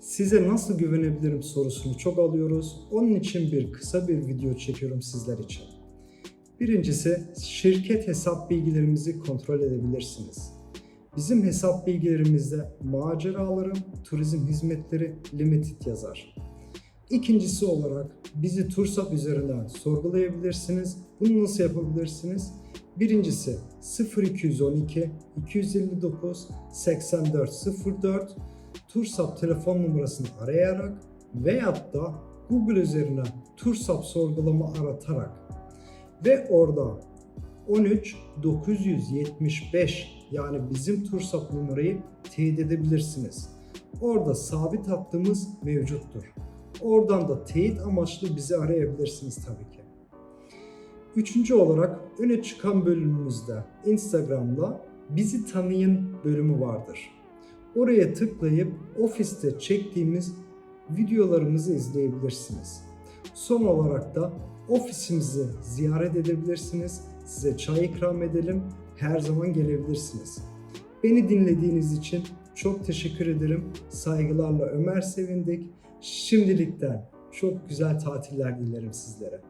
Size nasıl güvenebilirim sorusunu çok alıyoruz. Onun için bir kısa bir video çekiyorum sizler için. Birincisi şirket hesap bilgilerimizi kontrol edebilirsiniz. Bizim hesap bilgilerimizde maceralarım, turizm hizmetleri limited yazar. İkincisi olarak bizi Tursap üzerinden sorgulayabilirsiniz. Bunu nasıl yapabilirsiniz? Birincisi 0212 259 8404 Tursap telefon numarasını arayarak veyahut da Google üzerinden Tursap sorgulama aratarak ve orada 13 975 yani bizim Tursap numarayı teyit edebilirsiniz. Orada sabit hattımız mevcuttur. Oradan da teyit amaçlı bizi arayabilirsiniz tabii ki. Üçüncü olarak öne çıkan bölümümüzde Instagram'da bizi tanıyın bölümü vardır. Oraya tıklayıp ofiste çektiğimiz videolarımızı izleyebilirsiniz. Son olarak da ofisimizi ziyaret edebilirsiniz. Size çay ikram edelim. Her zaman gelebilirsiniz. Beni dinlediğiniz için çok teşekkür ederim. Saygılarla Ömer Sevindik. Şimdilikten çok güzel tatiller dilerim sizlere.